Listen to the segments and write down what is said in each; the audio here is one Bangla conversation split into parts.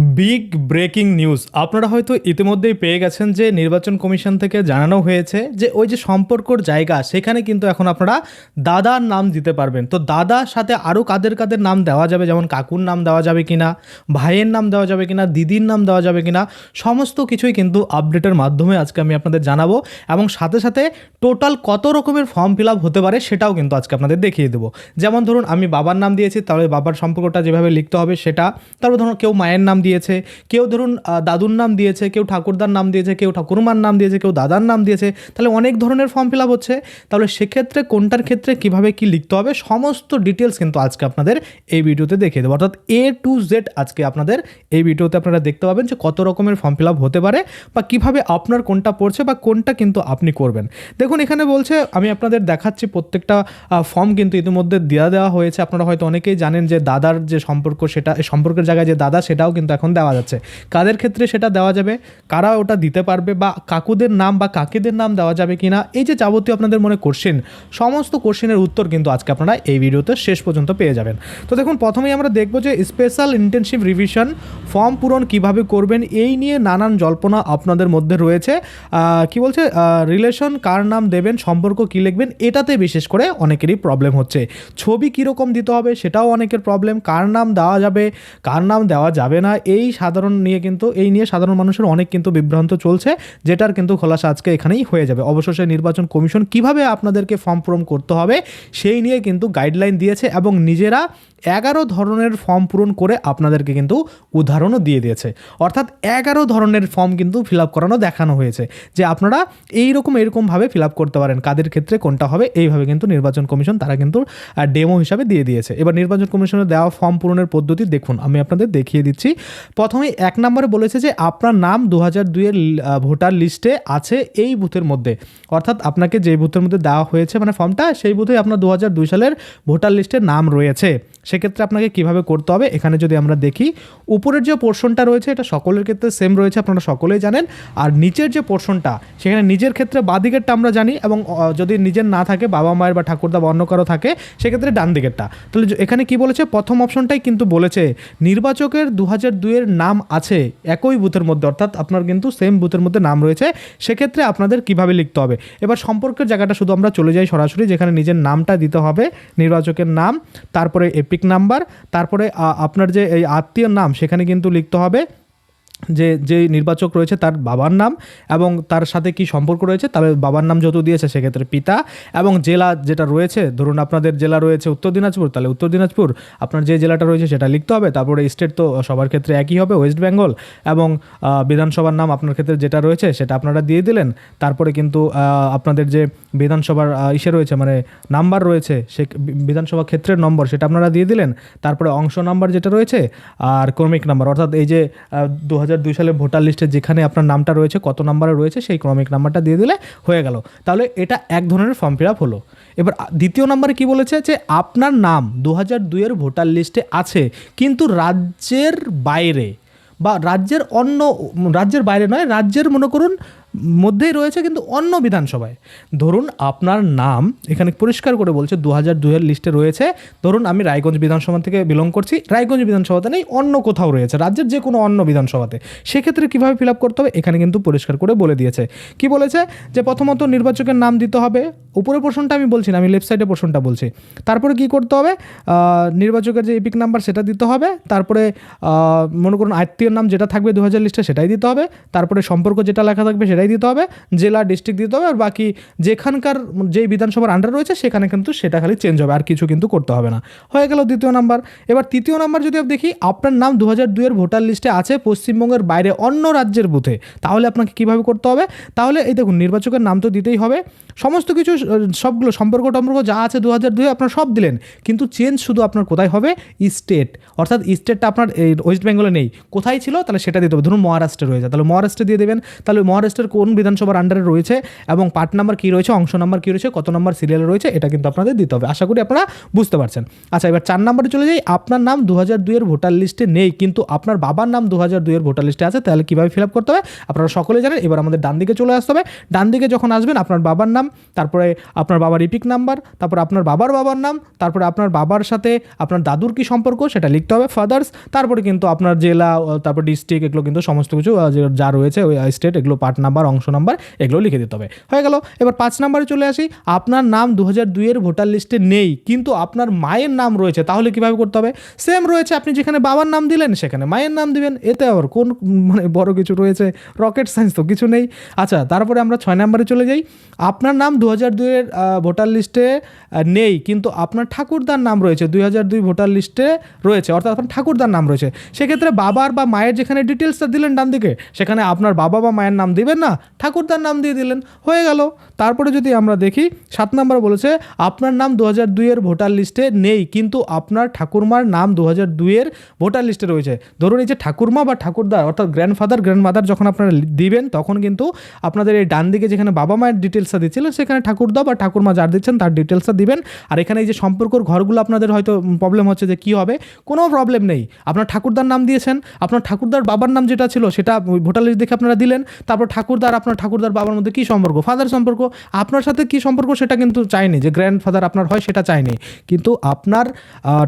Big breaking news. আপনারা হয়তো ইতিমধ্যেই পেয়ে গেছেন যে নির্বাচন কমিশন থেকে জানানো হয়েছে যে ওই যে সম্পর্কর জায়গা, সেখানে কিন্তু এখন আপনারা দাদার নাম দিতে পারবেন। তো দাদার সাথে আরও কাদের কাদের নাম দেওয়া যাবে? যেমন কাকুর নাম দেওয়া যাবে কিনা, ভাইয়ের নাম দেওয়া যাবে কিনা, দিদির নাম দেওয়া যাবে কিনা, সমস্ত কিছুই কিন্তু আপডেটের মাধ্যমে আজকে আমি আপনাদের জানাব এবং সাথে সাথে টোটাল কত রকমের ফর্ম ফিল হতে পারে সেটাও কিন্তু আজকে আপনাদের দেখিয়ে দেবো। যেমন ধরুন আমি বাবার নাম দিয়েছি, তাহলে বাবার সম্পর্কটা যেভাবে লিখতে হবে সেটা, তারপর ধরুন কেউ মায়ের নাম দিয়েছে, কেউ ধরুন দাদুর নাম দিয়েছে, কেউ ঠাকুরদার নাম দিয়েছে, কেউ ঠাকুরমার নাম দিয়েছে, কেউ দাদার নাম দিয়েছে, তাহলে অনেক ধরনের ফর্ম ফিল আপ হচ্ছে। তাহলে সেক্ষেত্রে কোনটার ক্ষেত্রে কীভাবে কি লিখতে হবে, সমস্ত ডিটেলস কিন্তু আজকে আপনাদের এই ভিডিওতে দেখিয়ে দেবো। অর্থাৎ এ টু জেড আজকে আপনাদের এই ভিডিওতে আপনারা দেখতে পাবেন যে কত রকমের ফর্ম ফিল আপ হতে পারে বা কীভাবে আপনার কোনটা পড়ছে বা কোনটা কিন্তু আপনি করবেন। দেখুন, এখানে বলছে, আমি আপনাদের দেখাচ্ছি প্রত্যেকটা ফর্ম কিন্তু ইতিমধ্যে দেওয়া দেওয়া হয়েছে। আপনারা হয়তো অনেকেই জানেন যে দাদার যে সম্পর্ক সেটা, সম্পর্কের জায়গায় যে দাদা সেটাও কিন্তু এখন দেওয়া যাচ্ছে। কাদের ক্ষেত্রে সেটা দেওয়া যাবে? কারা ওটা দিতে পারবে বা কাকুদের নাম বা কাকিদের নাম দেওয়া যাবে কি না এই যে যাবতীয় আপনাদের মনে কোশ্চেন সমস্ত কোশ্চেনের উত্তর কিন্তু আজকে আপনারা এই ভিডিওতে শেষ পর্যন্ত পেয়ে যাবেন। তো দেখুন, প্রথমেই আমরা দেখব যে স্পেশাল ইন্টেনসিভ রিভিশন ফর্ম পূরণ কীভাবে করবেন, এই নিয়ে নানান জল্পনা আপনাদের মধ্যে রয়েছে। কি বলছে? রিলেশন কার নাম দেবেন, সম্পর্ক কী লিখবেন, এটাতে বিশেষ করে অনেকেরই প্রবলেম হচ্ছে। ছবি কীরকম দিতে হবে, সেটাও অনেকের প্রবলেম কার নাম দেওয়া যাবে, কার নাম দেওয়া যাবে না এই সাধারণ নিয়ে কিন্তু, এই নিয়ে সাধারণ মানুষের অনেক কিন্তু বিভ্রান্ত চলছে, যেটার কিন্তু খোলাসা আজকে এখানেই হয়ে যাবে। অবশেষে নির্বাচন কমিশন কীভাবে আপনাদেরকে ফর্ম পূরণ করতে হবে, সেই নিয়ে কিন্তু গাইডলাইন দিয়েছে এবং নিজেরা এগারো ধরনের ফর্ম পূরণ করে আপনাদেরকে কিন্তু উদাহরণও দিয়ে দিয়েছে। অর্থাৎ এগারো ধরনের ফর্ম কিন্তু ফিল আপ করানো, দেখানো হয়েছে যে আপনারা এইরকম, এরকমভাবে ফিল আপ করতে পারেন, কাদের ক্ষেত্রে কোনটা হবে, এইভাবে কিন্তু নির্বাচন কমিশন তারা কিন্তু ডেমো হিসাবে দিয়ে দিয়েছে। এবার নির্বাচন কমিশনের দেওয়া ফর্ম পূরণের পদ্ধতি দেখুন, আমি আপনাদের দেখিয়ে দিচ্ছি। প্রথমে এক নম্বরে বলেছে যে আপনার নাম দু হাজার দুইয়ের ভোটার লিস্টে আছে এই বুথের মধ্যে। অর্থাৎ আপনাকে যে বুথের মধ্যে দেওয়া হয়েছে মানে ফর্মটা, সেই বুথে আপনার দু হাজার দুই সালের ভোটার লিস্টে নাম রয়েছে। সেক্ষেত্রে আপনাকে কীভাবে করতে হবে? এখানে যদি আমরা দেখি, উপরের যে পোর্শনটা রয়েছে, এটা সকলের ক্ষেত্রে সেম রয়েছে, আপনারা সকলেই জানেন। আর নিচের যে পোর্শনটা সেখানে নিজের ক্ষেত্রে বাদিকেরটা আমরা জানি এবং যদি নিজের না থাকে, বাবা মায়ের বা ঠাকুরদা বা অন্য কারও থাকে, সেক্ষেত্রে ডান দিকেরটা তাহলে এখানে কি বলেছে? প্রথম অপশনটাই কিন্তু বলেছে, নির্বাচকের দু হাজার দুইয়ের নাম আছে, একই বুথের মধ্যে, অর্থাৎ আপনার কিন্তু সেম বুথের মধ্যে নাম রয়েছে, সেক্ষেত্রে আপনাদের কীভাবে লিখতে হবে? এবার সম্পর্কের জায়গাটা শুধু আমরা চলে যাই সরাসরি, যেখানে নিজের নামটা দিতে হবে, নির্বাচকের নাম, তারপরে এপিক নাম্বার তারপরে আপনার যে এই আত্মীয়র নাম সেখানে কিন্তু লিখতে হবে যে যে নির্বাচক রয়েছে তার বাবার নাম এবং তার সাথে কি সম্পর্ক রয়েছে তবে বাবার নাম যত দিয়েছে সেক্ষেত্রে পিতা এবং জেলা যেটা রয়েছে, ধরুন আপনাদের জেলা রয়েছে উত্তর দিনাজপুর, তাহলে উত্তর দিনাজপুর আপনার যে জেলাটা রয়েছে সেটা লিখতে হবে, তারপরে স্টেট তো সবার ক্ষেত্রে একই হবে, ওয়েস্ট বেঙ্গল এবং বিধানসভার নাম আপনার ক্ষেত্রে যেটা রয়েছে সেটা আপনারা দিয়ে দিলেন, তারপরে কিন্তু আপনাদের যে বিধানসভার ইসে রয়েছে মানে নাম্বার রয়েছে সে বিধানসভা ক্ষেত্রের নম্বর সেটা আপনারা দিয়ে দিলেন, তারপরে অংশ নাম্বার যেটা রয়েছে আর ক্রমিক নাম্বার, অর্থাৎ এই যে দু হাজার দুই সালে ভোটার লিস্টে যেখানে আপনার নামটা রয়েছে, কত নাম্বারে রয়েছে, সেই ক্রমিক নাম্বারটা দিয়ে দিলে হয়ে গেল। তাহলে এটা এক ধরনের ফর্ম ফিল আপ হলো। এবার দ্বিতীয় নাম্বারে কি বলেছে যে আপনার নাম দু হাজার দুইয়ের ভোটার লিস্টে আছে, কিন্তু রাজ্যের বাইরে বা রাজ্যের অন্য রাজ্যের বাইরে নয়, রাজ্যের মনে করুন মধ্যেই রয়েছে কিন্তু অন্য বিধানসভায়। ধরুন আপনার নাম এখানে পরিষ্কার করে বলছে দু হাজার দুইয়ের লিস্টে রয়েছে। ধরুন আমি রায়গঞ্জ বিধানসভা থেকে বিলং করছি, রায়গঞ্জ বিধানসভাতে নেই, অন্য কোথাও রয়েছে, রাজ্যের যে কোনো অন্য বিধানসভাতে। সেক্ষেত্রে কীভাবে ফিল আপ করতে হবে? এখানে কিন্তু পরিষ্কার করে বলে দিয়েছে। কি বলেছে? যে প্রথমত নির্বাচকের নাম দিতে হবে উপরের পোর্শনটা আমি বলছি না, আমি লেফট সাইডে পোর্শনটা বলছি। তারপরে কি করতে হবে? নির্বাচকের যে এপিক নাম্বার সেটা দিতে হবে, তারপরে মনে করুন আত্মীয়র নাম যেটা থাকবে দু হাজার লিস্টে সেটাই দিতে হবে, তারপরে সম্পর্ক যেটা লেখা থাকবে সেটাই দিতে হবে, জেলা ডিস্ট্রিক্ট দিতে হবে, আর বাকি যেখানকার যেই বিধানসভার আন্ডার রয়েছে, সেখানে কিন্তু সেটা খালি চেঞ্জ হবে, আর কিছু কিন্তু করতে হবে না। হয়ে গেল দ্বিতীয় নাম্বার এবার তৃতীয় নাম্বার যদি দেখি, আপনার নাম দু হাজার দুইয়ের ভোটার লিস্টে আছে, পশ্চিমবঙ্গের বাইরে অন্য রাজ্যের বুথে। তাহলে আপনাকে কীভাবে করতে হবে? তাহলে এই দেখুন, নির্বাচকের নাম তো দিতেই হবে। সমস্ত কিছু সবগুলো সম্পর্ক টম্পর্ক যা আছে দু হাজার দুই আপনার সব দিলেন, কিন্তু চেঞ্জ শুধু আপনার কোথায় হবে? স্টেট অর্থাৎ স্টেটটা আপনার এই ওয়েস্ট বেঙ্গলে নেই। কোথায় ছিল? তাহলে সেটা দিতে হবে। ধরুন মহারাষ্ট্রে রয়েছে। তাহলে মহারাষ্ট্রে দিয়ে দেবেন। তাহলে মহারাষ্ট্রের কোন বিধানসভার আন্ডারে রয়েছে এবং পার্ট নাম্বার কী রয়েছে, অংশ নাম্বার কী রয়েছে, কত নাম্বার সিরিয়ালে রয়েছে, এটা কিন্তু আপনাদের দিতে হবে। আশা করি আপনারা বুঝতে পারছেন। আচ্ছা এবার চার নাম্বারে চলে যাই। আপনার নাম দু হাজার দুইয়ের ভোটার লিস্টে নেই, কিন্তু আপনার বাবার নাম দু হাজার দুইয়ের ভোটার লিস্টে আছে, তাহলে কীভাবে ফিল আপ করতে হবে? আপনারা সকলে জানেন, এবার আমাদের ডান দিকে চলে আসতে হবে। ডান দিকে যখন আসবেন, আপনার বাবার নাম, তারপরে আপনার বাবার ইপিক নাম্বার তারপর আপনার বাবার বাবার নাম, তারপরে আপনার বাবার সাথে আপনার দাদুর কি সম্পর্ক, সেটা লিখতে হবে ফাদার্স তারপরে কিন্তু আপনার জেলা তারপর ডিস্ট্রিক্ট এগুলো কিন্তু সমস্ত কিছু যা রয়েছে, ওই স্টেট এগুলো পার্ট নাম্বার অংশ নাম্বার এগুলো লিখে দিতে হবে। হয়ে গেল। এবার পাঁচ নাম্বারে চলে আসি। আপনার নাম দু হাজার দুইয়ের ভোটার লিস্টে নেই, কিন্তু আপনার মায়ের নাম রয়েছে, তাহলে কীভাবে করতে হবে? সেম রয়েছে, আপনি যেখানে বাবার নাম দিলেন, সেখানে মায়ের নাম দিবেন, এতে আবার কোন মানে বড় কিছু রয়েছে? রকেট সায়েন্স তো কিছু নেই। আচ্ছা তারপরে আমরা ছয় নাম্বারে চলে যাই। আপনার নাম দু হাজার দুইয়ের ভোটার লিস্টে নেই, কিন্তু আপনার ঠাকুরদার নাম রয়েছে দুই হাজার দুই ভোটার লিস্টে রয়েছে, অর্থাৎ আপনার ঠাকুরদার নাম রয়েছে। সেক্ষেত্রে বাবার বা মায়ের যেখানে ডিটেলসটা দিলেন ডান দিকে সেখানে আপনার বাবা বা মায়ের নাম দিবেন না? ঠাকুরদার নাম দিয়ে দিলেন। হয়ে গেল। তারপরে যদি আমরা দেখি, সাত নম্বর বলেছে, আপনার নাম দু হাজার দুইয়ের ভোটার লিস্টে নেই, কিন্তু আপনার ঠাকুরমার নাম দু হাজার দুইয়ের ভোটার লিস্টে রয়েছে। ধরুন এই যে ঠাকুরমা বা ঠাকুরদার, অর্থাৎ গ্র্যান্ডফাদার গ্র্যান্ডমাদার যখন আপনারা দিবেন, তখন কিন্তু আপনাদের এই ডান দিকে যেখানে বাবা মায়ের ডিটেলসটা দিচ্ছিলেন সেখানে ঠাকুরদা বা ঠাকুরমা যার দিচ্ছেন তার ডিটেলসটা দিবেন। আর এখানে এই যে সম্পর্কর ঘরগুলো আপনাদের হয়তো প্রবলেম হচ্ছে যে কী হবে, কোনো প্রবলেম নেই। আপনার ঠাকুরদার নাম দিয়েছেন, আপনার ঠাকুরদার বাবার নাম যেটা ছিল, সেটা ভোটার লিস্ট দেখে আপনারা দিলেন। তারপর ঠাকুরদার, আপনার ঠাকুরদার বাবার মধ্যে কী সম্পর্ক? ফাদার সম্পর্ক, আপনার সাথে কী সম্পর্ক সেটা কিন্তু চাইনি যে গ্র্যান্ড ফাদার আপনার হয় সেটা চাইনি কিন্তু আপনার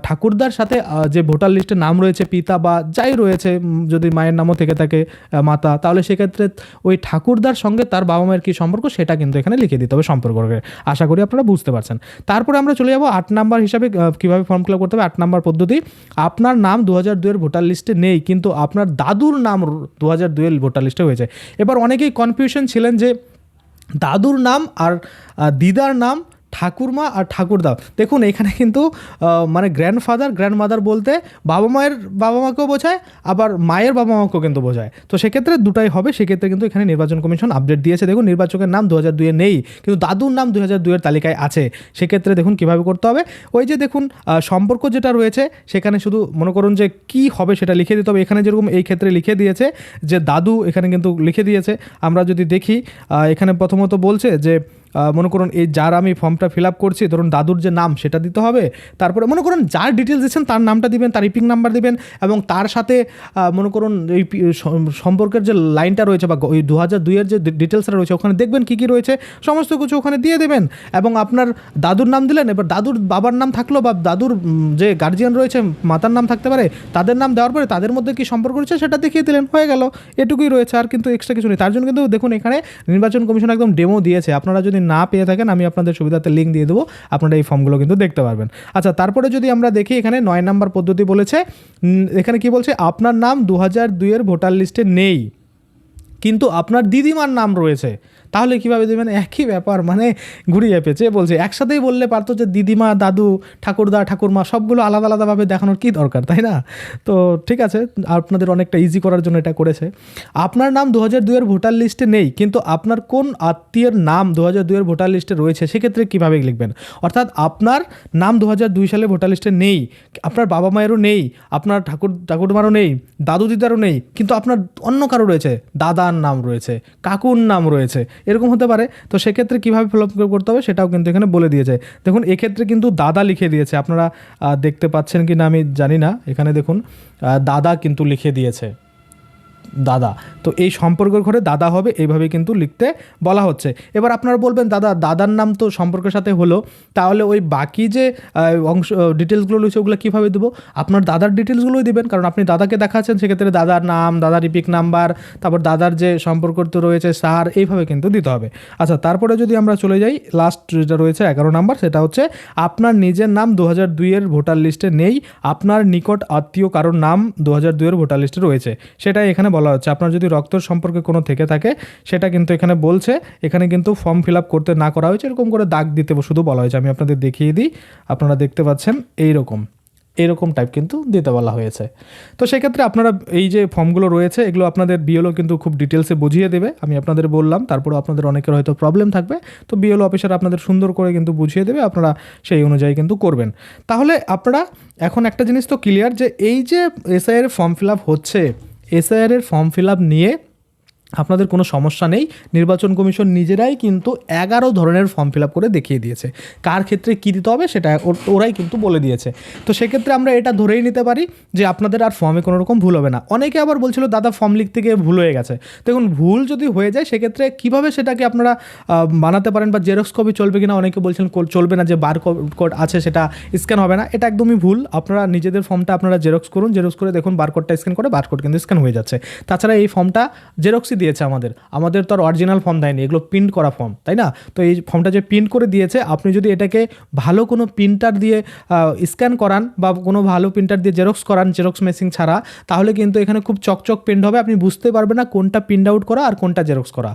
ঠাকুরদার সাথে যে ভোটার লিস্টে নাম রয়েছে, পিতা বা যাই রয়েছে যদি মায়ের নামও থেকে থাকে মাতা, তাহলে সেক্ষেত্রে ওই ঠাকুরদার সঙ্গে তার বাবা মায়ের কী সম্পর্ক সেটা কিন্তু এখানে লিখে দিতে হবে সম্পর্ককে আশা করি আপনারা বুঝতে পারছেন। তারপরে আমরা চলে যাব আট নাম্বার হিসাবে কীভাবে ফর্ম ফিল করতে হবে, আট নাম্বার পদ্ধতি। আপনার নাম দু হাজার দুইয়ের ভোটার লিস্টে নেই, কিন্তু আপনার দাদুর নাম দু হাজার দুইয়ের ভোটার লিস্টে হয়েছে। এবার অনেকেই কনফিউশন ছিলেন যে দাদুর নাম আর দিদার নাম ঠাকুরমা আর ঠাকুরদা দেখুন, এখানে কিন্তু মানে গ্র্যান্ডফাদার গ্র্যান্ডমাদার বলতে বাবা মায়ের, বাবা মাকেও বোঝায়, আবার মায়ের বাবা মাকেও কিন্তু বোঝায়। তো সেক্ষেত্রে দুটাই হবে, সেক্ষেত্রে কিন্তু এখানে নির্বাচন কমিশন আপডেট দিয়েছে। দেখুন, নির্বাচকের নাম দু হাজার দুইয়ে নেই, কিন্তু দাদুর নাম দু হাজার দুইয়ের তালিকায় আছে। সেক্ষেত্রে দেখুন, কীভাবে করতে হবে? ওই যে দেখুন সম্পর্ক যেটা রয়েছে, সেখানে শুধু মনে করুন যে কি হবে সেটা লিখে দিতে হবে। এখানে যেরকম এই ক্ষেত্রে লিখে দিয়েছে যে দাদু এখানে কিন্তু লিখে দিয়েছে। আমরা যদি দেখি এখানে প্রথমত বলছে যে মনে করুন এই যার আমি ফর্মটা ফিল আপ করছি, ধরুন দাদুর যে নাম সেটা দিতে হবে, তারপরে মনে করুন যার ডিটেলস দিচ্ছেন তার নামটা দিবেন, তার ইপিং নাম্বার দিবেন এবং তার সাথে মনে করুন এই সম্পর্কের যে লাইনটা রয়েছে বা ওই দু হাজার দুইয়ের যে ডিটেলসটা রয়েছে, ওখানে দেখবেন কী কী রয়েছে, সমস্ত কিছু ওখানে দিয়ে দেবেন এবং আপনার দাদুর নাম দিলেন, এবার দাদুর বাবার নাম থাকল বা দাদুর যে গার্জিয়ান রয়েছে, মাতার নাম থাকতে পারে, তাদের নাম দেওয়ার পরে তাদের মধ্যে কী সম্পর্ক রয়েছে সেটা দেখিয়ে দিলেন, হয়ে গেল, এটুকুই রয়েছে, আর কিন্তু এক্সট্রা কিছু নেই। তার জন্য কিন্তু দেখুন এখানে নির্বাচন কমিশন একদম ডেমো দিয়েছে। আপনারা যদি না পেয়ে থাকেন, আমি আপনাদের সুবিধাতে লিঙ্ক দিয়ে দেবো। আপনারা এই ফর্মগুলো কিন্তু দেখতে পারবেন। আচ্ছা তারপরে যদি আমরা দেখি, এখানে নয় নাম্বার পদ্ধতি বলেছে এখানে কি বলছে? আপনার নাম দু হাজার দুইয়ের ভোটার লিস্টে নেই। কিন্তু আপনার দিদিমার নাম রয়েছে। তাহলে কীভাবে দেবেন? একই ব্যাপার মানে ঘুরিয়ে পেঁচে বলছে। একসাথেই বললে পারতো যে দিদিমা, দাদু, ঠাকুরদা, ঠাকুরমা সবগুলো আলাদা আলাদাভাবে দেখানোর কি দরকার, তাই না? তো ঠিক আছে, আপনাদের অনেকটা ইজি করার জন্য এটা করেছে। আপনার নাম দু হাজার দুইয়ের ভোটার লিস্টে নেই, কিন্তু আপনার কোন আত্মীয়ের নাম দু হাজার দুইয়ের ভোটার লিস্টে রয়েছে, সেক্ষেত্রে কীভাবে লিখবেন? অর্থাৎ আপনার নাম দু হাজার দুই সালে ভোটার লিস্টে নেই, আপনার বাবা মায়েরও নেই, আপনার ঠাকুর, ঠাকুরমারও নেই, দাদু দিদারও নেই, কিন্তু আপনার অন্য কারও রয়েছে দাদার নাম রয়েছে, কাকুর নাম রয়েছে, এরকম হতে পারে। তো সেক্ষেত্রে কীভাবে ফিল করতে হবে সেটাও কিন্তু এখানে বলে দিয়েছে। দেখুন, এক্ষেত্রে কিন্তু দাদা লিখে দিয়েছে। আপনারা দেখতে পাচ্ছেন কি না আমি জানি না। এখানে দেখুন দাদা কিন্তু লিখে দিয়েছে। দাদা। তো এই সম্পর্কের ঘরে দাদা হবে, এইভাবে কিন্তু লিখতে বলা হচ্ছে। এবার আপনারা বলবেন, দাদা, দাদার নাম তো সম্পর্কের সাথে হলো, তাহলে ওই বাকি যে অংশ ডিটেলসগুলো রয়েছে, ওগুলো কীভাবে দেবো? আপনার দাদার ডিটেলসগুলোই দেবেন, কারণ আপনি দাদাকে দেখাচ্ছেন, সেক্ষেত্রে দাদার নাম, দাদার ইপিক নাম্বার তারপর দাদার যে সম্পর্ক তো রয়েছে সার এইভাবে কিন্তু দিতে হবে। আচ্ছা তারপরে যদি আমরা চলে যাই লাস্ট যেটা রয়েছে, এগারো নাম্বার সেটা হচ্ছে, আপনার নিজের নাম দু হাজার দুইয়ের ভোটার লিস্টে নেই, আপনার নিকট আত্মীয় কারোর নাম দু হাজার দুইয়ের ভোটার লিস্টে রয়েছে। সেটাই এখানে বলা হচ্ছে। আপনার যদি রক্তর সম্পর্কে কোনো থেকে থাকে, সেটা কিন্তু এখানে বলছে। এখানে কিন্তু ফর্ম ফিল আপ করতে না করা হয়েছে, এরকম করে দাগ দিতে শুধু বলা হয়েছে। আমি আপনাদের দেখিয়ে দিই, আপনারা দেখতে পাচ্ছেন এইরকম এরকম টাইপ কিন্তু দিতে বলা হয়েছে। তো সেক্ষেত্রে আপনারা এই যে ফর্মগুলো রয়েছে, এগুলো আপনাদের বিএলও কিন্তু খুব ডিটেলসে বুঝিয়ে দেবে। আমি আপনাদের বললাম তারপরে আপনাদের অনেকের হয়তো প্রবলেম থাকবে। তো বিএলও অফিসার আপনাদের সুন্দর করে কিন্তু বুঝিয়ে দেবে, আপনারা সেই অনুযায়ী কিন্তু করবেন। তাহলে আপনারা, এখন একটা জিনিস তো ক্লিয়ার যে এই যে এসআইআর ফর্ম ফিল আপ হচ্ছে এসআইআর এর ফর্ম ফিল নিয়ে আপনাদের কোনো সমস্যা নেই। নির্বাচন কমিশন নিজেরাই কিন্তু এগারো ধরনের ফর্ম ফিল আপ করে দেখিয়ে দিয়েছে। কার ক্ষেত্রে কী দিতে হবে সেটা ওর- ওরাই কিন্তু বলে দিয়েছে। তো সেক্ষেত্রে আমরা এটা ধরেই নিতে পারি যে আপনাদের আর ফর্মে কোনো রকম ভুল হবে না। অনেকে আবার বলছিল, দাদা ফর্ম লিখতে গিয়ে ভুল হয়ে গেছে। দেখুন, ভুল যদি হয়ে যায়, সেক্ষেত্রে কীভাবে সেটাকে আপনারা বানাতে পারেন বা জেরক্স কপি চলবে কিনা অনেকে বলছেন চলবে না যে বার কোড আছে সেটা স্ক্যান হবে না। এটা একদমই ভুল। আপনারা নিজেদের ফর্মটা আপনারা জেরক্স করুন। জেরক্স করে দেখুন বারকোডটা স্ক্যান করে বারকোড কিন্তু স্ক্যান হয়ে যাচ্ছে। তাছাড়া এই ফর্মটা জেরক্সই দিয়েছে আমাদের। আমাদের তো আর অরিজিনাল ফর্ম দেয়নি, এগুলো প্রিন্ট করা ফর্ম তাই না? তো এই ফর্মটা যে প্রিন্ট করে দিয়েছে, আপনি যদি এটাকে ভালো কোনো প্রিন্টার দিয়ে স্ক্যান করান বা কোনো ভালো প্রিন্টার দিয়ে জেরক্স করান জেরক্স মেশিন ছাড়া, তাহলে কিন্তু এখানে খুব চকচক প্রিন্ট হবে, আপনি বুঝতে পারবেন না কোনটা প্রিন্ট আউট করা আর কোনটা জেরক্স করা।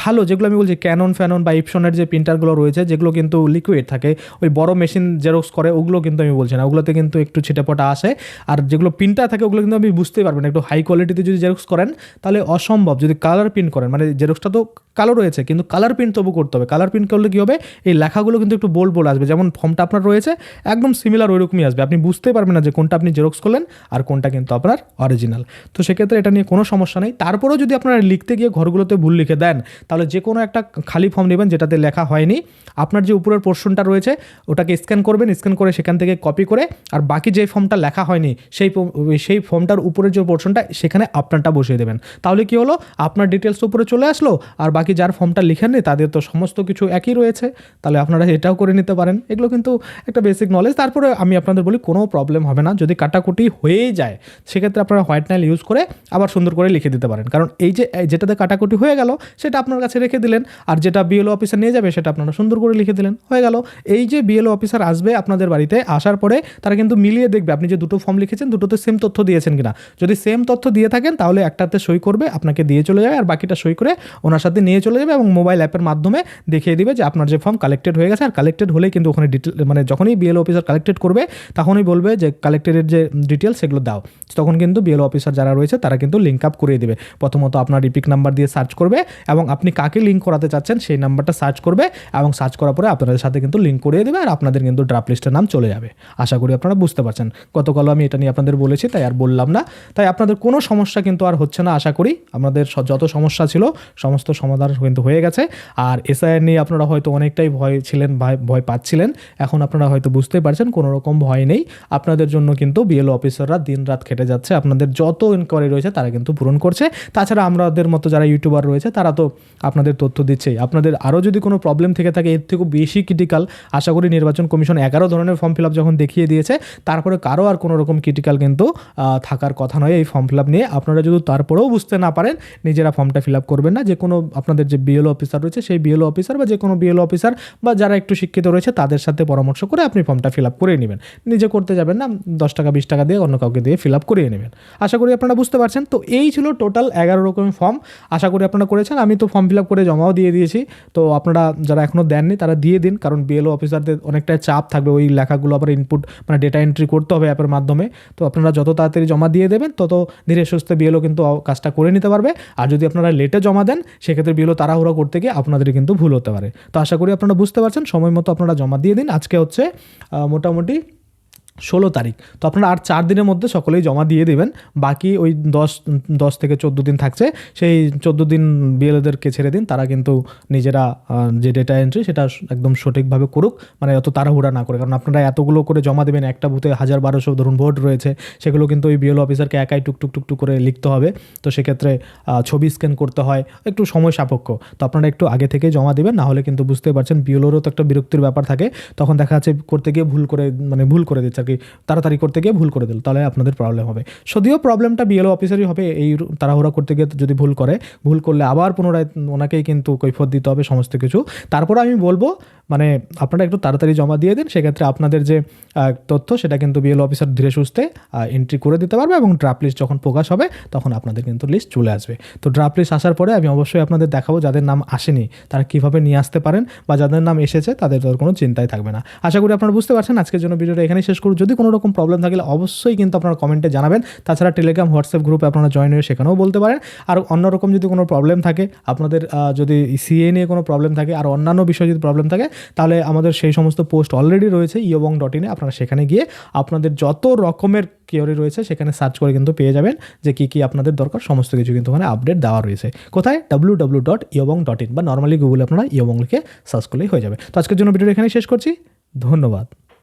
ভালো, যেগুলো আমি বলছি ক্যানন ফ্যানন বা ইপসনের যে প্রিন্টারগুলো রয়েছে, যেগুলো কিন্তু লিকুইড থাকে, ওই বড় মেশিন জেরক্স করে, ওগুলো কিন্তু আমি বলছি না, ওগুলোতে কিন্তু একটু ছিটেপটা আসে। আর যেগুলো প্রিন্টার থাকে, ওগুলো কিন্তু আপনি বুঝতেই পারবেন। একটু হাই কোয়ালিটিতে যদি জেরক্স করেন, তাহলে অসম্ভব। যদি কালার প্রিন্ট করেন। মানে জেরক্সটা তো কালো রয়েছে, কিন্তু কালার প্রিন্ট তবু করতে হবে। কালার প্রিন্ট করলে কী হবে? এই লেখাগুলো কিন্তু একটু বোল্ড বোল্ড আসবে। যেমন ফর্মটা আপনার রয়েছে, একদম সিমিলার ওইরকমই আসবে। আপনি বুঝতেই পারবেন না যে কোনটা আপনি জেরক্স করলেন আর কোনটা কিন্তু আপনার অরিজিনাল তো সেক্ষেত্রে এটা নিয়ে কোনো সমস্যা নেই। তারপরেও যদি আপনারা লিখতে গিয়ে ঘরগুলোতে ভুল লিখে দেন, তাহলে যে কোনো একটা খালি ফর্ম নেবেন যেটাতে লেখা হয়নি। আপনার যে উপরের পোর্শনটা রয়েছে, ওটাকে স্ক্যান করবেন স্ক্যান করে সেখান থেকে কপি করে আর বাকি যে ফর্মটা লেখা হয়নি, সেই সেই ফর্মটার উপরের যে পোর্শনটা সেখানে আপনারটা বসিয়ে দেবেন। তাহলে কি হলো? আপনার ডিটেলস উপরে চলে আসলো, আর বাকি যার ফর্মটা লিখেননি, তাদের তো সমস্ত কিছু একই রয়েছে। তাহলে আপনারা এটাও করে নিতে পারেন। এগুলো কিন্তু একটা বেসিক নলেজ তারপরে আমি আপনাদের বলি, কোনো প্রবলেম হবে না। যদি কাটাকুটি হয়েই যায়, সেক্ষেত্রে আপনারা হোয়াইট নাইল ইউজ করে আবার সুন্দর করে লিখে দিতে পারেন। কারণ এই যে যেটাতে কাটাকুটি হয়ে গেল, সেটা আপনার কাছে রেখে দিলেন, আর যেটা বিএলও অফিসার নিয়ে যাবে, সেটা আপনারা সুন্দর করে লিখে দিলেন। হয়ে গেল। এই যে বিএলও অফিসার আসবে আপনাদের বাড়িতে, আসার পরে তারা কিন্তু মিলিয়ে দেখবে, আপনি যে দুটো ফর্ম লিখেছেন, দুটোতে সেম তথ্য দিয়েছেন কিনা। যদি সেম তথ্য দিয়ে থাকেন, তাহলে একটাতে সই করবে, আপনাকে দিয়ে চলে যাবে। আর বাকিটা সই করে ওনার সাথে নিয়ে চলে যাবে এবং মোবাইল অ্যাপের মাধ্যমে দেখিয়ে দিবে যে আপনার যে ফর্ম কালেক্টেড হয়ে গেছে। আর কালেক্টেড হলেই কিন্তু ওখানে ডিটেল মানে যখনই বিএলও অফিসার কালেক্টেড করবে, তখনই বলবে যে কালেক্টেডের যে ডিটেলস সেগুলো দাও। তখন কিন্তু বিএলও অফিসার যারা রয়েছে, তারা কিন্তু লিঙ্ক আপ করিয়ে দেবে। প্রথমত আপনার রিপিক নাম্বার দিয়ে সার্চ করবে এবং আপনি কাকে লিঙ্ক করাতে চাচ্ছেন, সেই নাম্বারটা সার্চ করবে এবং সার্চ করার পরে আপনাদের সাথে কিন্তু লিঙ্ক করিয়ে দেবে আর আপনাদের কিন্তু ড্রাফট লিস্টের নাম চলে যাবে। আশা করি আপনারা বুঝতে পারছেন। গতকালও আমি এটা নিয়ে আপনাদের বলেছি, তাই আর বললাম না। তাই আপনাদের কোনো সমস্যা কিন্তু আর হচ্ছে না, আশা করি। আপনাদের স- যত সমস্যা ছিল, সমস্ত সমাধান কিন্তু হয়ে গেছে। আর এসআইআর নিয়ে আপনারা হয়তো অনেকটাই ভয় ছিলেন, ভয় ভয় পাচ্ছিলেন। এখন আপনারা হয়তো বুঝতেই পারছেন কোনো রকম ভয় নেই। আপনাদের জন্য কিন্তু বিএলও অফিসাররা দিন রাত খেটে যাচ্ছে। আপনাদের যত ইনকোয়ারি রয়েছে, তারা কিন্তু পূরণ করছে। তাছাড়া আমাদের মতো যারা ইউটিউবার রয়েছে, তারা তো আপনাদের তথ্য দিচ্ছেই। আপনাদের আরও যদি কোনো প্রবলেম থেকে থাকে, এর থেকেও বেশি ক্রিটিক্যাল আশা করি নির্বাচন কমিশন এগারো ধরনের ফর্ম ফিল আপ যখন দেখিয়ে দিয়েছে, তারপরে কারও আর কোনো রকম ক্রিটিক্যাল কিন্তু থাকার কথা নয় এই ফর্ম ফিল আপ নিয়ে। আপনারা যদি তারপরেও বুঝতে না পারেন নিজেরা ফর্মটা ফিল আপ করবেন না। যে কোনো আপনাদের যে বিএলও অফিসার রয়েছে, সেই বিএলও অফিসার বা যে কোনো বিএলও অফিসার বা যারা একটু শিক্ষিত রয়েছে, তাদের সাথে পরামর্শ করে আপনি ফর্মটা ফিল আপ করে নেবেন। নিজে করতে যাবেন না, দশ টাকা, বিশ টাকা দিয়ে অন্য কাউকে দিয়ে ফিল আপ করিয়ে নেবেন। আশা করি আপনারা বুঝতে পারছেন। তো এই ছিল টোটাল এগারো রকমের ফর্ম আশা করি আপনারা করেছেন। আমি তো ফর্ম ফিল আপ করে জমাও দিয়ে দিয়েছি। তো আপনারা যারা এখনও দেননি, তারা দিয়ে দিন। কারণ বিএলও অফিসারদের অনেকটাই চাপ থাকবে। ওই লেখাগুলো আবার ইনপুট মানে ডেটা এন্ট্রি করতে হবে অ্যাপের মাধ্যমে। তো আপনারা যত তাড়াতাড়ি জমা দিয়ে দেবেন, তত ধীরে সুস্থে বিএলও কিন্তু কাজটা করে নিতে পারবে। আর যদি আপনারা লেটে জমা দেন, সেক্ষেত্রে বিলও তাড়াহুড়ো করতে গিয়ে আপনাদের কিন্তু ভুল হতে পারে। তো আশা করি আপনারা বুঝতে পারছেন, সময় মতো আপনারা জমা দিয়ে দিন। আজকে হচ্ছে মোটামুটি ষোলো তারিখ। তো আপনারা আর চার দিনের মধ্যে সকলেই জমা দিয়ে দেবেন। বাকি ওই দশ দশ থেকে চোদ্দ দিন থাকছে। সেই চোদ্দ দিন বিএলওদেরকে ছেড়ে দিন। তারা কিন্তু নিজেরা যে ডেটা এন্ট্রি সেটা একদম সঠিকভাবে করুক। মানে অত তাড়াহুড়া না করে। কারণ আপনারা এতগুলো করে জমা দেবেন, একটা বুথে হাজার বারোশো ধরুন ভোট রয়েছে, সেগুলো কিন্তু ওই বিএলও অফিসারকে একাই টুকটুক টুকটুক করে লিখতে হবে। তো সেক্ষেত্রে ছবি স্ক্যান করতে হয়। একটু সময় সাপেক্ষ। তো আপনারা একটু আগে থেকে জমা দেবেন, না হলে কিন্তু বুঝতে পারছেন বিএলওরও তো একটা বিরক্তির ব্যাপার থাকে। তখন দেখা যাচ্ছে করতে গিয়ে ভুল করে মানে ভুল করে দিচ্ছে কি তাড়াতাড়ি করতে গিয়ে ভুল করে দিল, তাহলে আপনাদের প্রবলেম হবে। যদিও প্রবলেমটা বিএলও অফিসারই হবে, এই তাড়াহুড়া করতে গিয়ে যদি ভুল করে, ভুল করলে আবার পুনরায় ওনাকেই কিন্তু কৈফত দিতে হবে সমস্ত কিছু। তারপর আমি বলব মানে আপনারা একটু তাড়াতাড়ি জমা দিয়ে দিন, সেক্ষেত্রে আপনাদের যে তথ্য সেটা কিন্তু বিএল অফিসার ধীরে সুস্থে এন্ট্রি করে দিতে পারবে এবং ড্রাফট লিস্ট যখন প্রকাশ হবে, তখন আপনাদের কিন্তু লিস্ট চলে আসবে। তো ড্রাফট লিস্ট আসার পরে আমি অবশ্যই আপনাদের দেখাবো যাদের নাম আসেনি, তারা কীভাবে নিয়ে আসতে পারেন বা যাদের নাম এসেছে, তাদের কোনো চিন্তাই থাকবে না। আশা করি আপনারা বুঝতে পারছেন। আজকের জন্য ভিডিওটা এখানেই শেষ করুন যদি কোনো রকম প্রবলেম থাকলে অবশ্যই কিন্তু আপনারা কমেন্টে জানাবেন। তাছাড়া টেলিগ্রাম হোয়াটসঅ্যাপ গ্রুপে আপনারা জয়েন হয়ে সেখানেও বলতে পারেন। আর অন্যরকম যদি কোনো প্রবলেম থাকে, আপনাদের যদি সিএ নিয়ে কোনো প্রবলেম থাকে, আর অন্যান্য বিষয়ে যদি প্রবলেম থাকে, তাহলে আমাদের সেই সমস্ত পোস্ট অলরেডি রয়েছে ইয়বং ডট ইনে আপনারা সেখানে গিয়ে আপনাদের যত রকমের কিওরি রয়েছে, সেখানে সার্চ করে কিন্তু পেয়ে যাবেন যে কী কী আপনাদের দরকার, সমস্ত কিছু কিন্তু ওখানে আপডেট দেওয়া রয়েছে। কোথায়? ডাব্লু ডাব্লু ডট ইয়বং ডট ইন বা নর্মালি গুগলে আপনারা ইয়বং লিখে সার্চ করলেই হয়ে যাবে। তো আজকের জন্য ভিডিওটা এখানেই শেষ করছি। ধন্যবাদ।